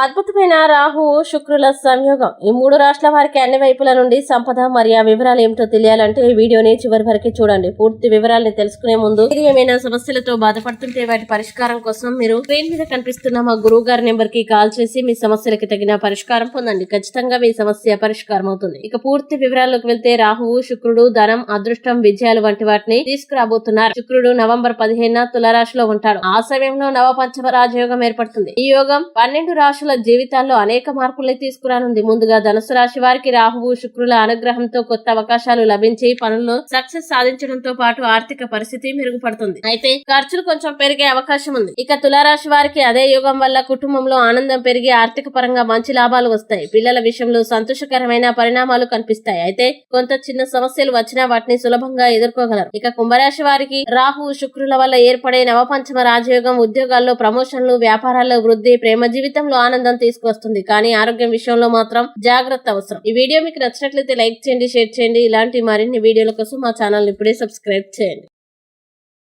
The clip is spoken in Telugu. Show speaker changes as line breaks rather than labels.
అద్భుతమైన రాహు శుక్రుల సంయోగం. ఈ మూడు రాష్ట్రాల వారికి అన్ని వైపుల నుండి సంపద మరియు ఆ వివరాలు ఏమిటో తెలియాలంటే ఈ వీడియోని చివరి వరకు చూడండి. పూర్తి వివరాలని తెలుసుకునే ముందు మీరు ఏమైనా సమస్యలతో బాధపడుతుంటే వాటి పరిష్కారం కోసం మీరు స్క్రీన్ మీద కనిపిస్తున్న మా గురువు గారి నెంబర్కి కాల్ చేసి మీ సమస్యలకి తగిన పరిష్కారం పొందండి. ఖచ్చితంగా మీ సమస్య పరిష్కారం అవుతుంది. ఇక పూర్తి వివరాల్లోకి వెళ్తే రాహువు శుక్రుడు ధనం అదృష్టం విజయాలు వంటి వాటిని తీసుకురాబోతున్నారు. శుక్రుడు నవంబర్ పదిహేను తులరాశిలో ఉంటాడు. ఆ సమయంలో నవ పంచమ రాజయోగం ఏర్పడుతుంది. ఈ యోగం పన్నెండు రాశుల జీవితాల్లో అనేక మార్పులు తీసుకురానుంది. ముందుగా ధనుసు రాశి వారికి రాహువు శుక్రుల అనుగ్రహంతో కొత్త అవకాశాలు లభించి పనుల్లో సక్సెస్ సాధించడంతో పాటు ఆర్థిక పరిస్థితి మెరుగుపడుతుంది. అయితే ఖర్చులు కొంచెం పెరిగే అవకాశం ఉంది. ఇక తులారాశి వారికి అదే యోగం వల్ల కుటుంబంలో ఆనందం పెరిగి ఆర్థిక పరంగా మంచి లాభాలు వస్తాయి. పిల్లల విషయంలో సంతోషకరమైన పరిణామాలు కనిపిస్తాయి. అయితే కొంత చిన్న సమస్యలు వచ్చినా వాటిని సులభంగా ఎదుర్కోగలరు. ఇక కుంభరాశి వారికి రాహు శుక్రుల వల్ల ఏర్పడే నవపంచమ రాజయోగం ఉద్యోగాల్లో ప్రమోషన్లు వ్యాపారాల్లో వృద్ధి ప్రేమ జీవితంలో ఆనందం తీసుకొస్తుంది. కానీ ఆరోగ్యం విషయంలో మాత్రం జాగ్రత్త అవసరం. ఈ వీడియో మీకు నచ్చినట్లయితే లైక్ చేయండి షేర్ చేయండి. ఇలాంటి మరిన్ని వీడియోల కోసం మా ఛానల్ ఇప్పుడే సబ్స్క్రైబ్ చేయండి.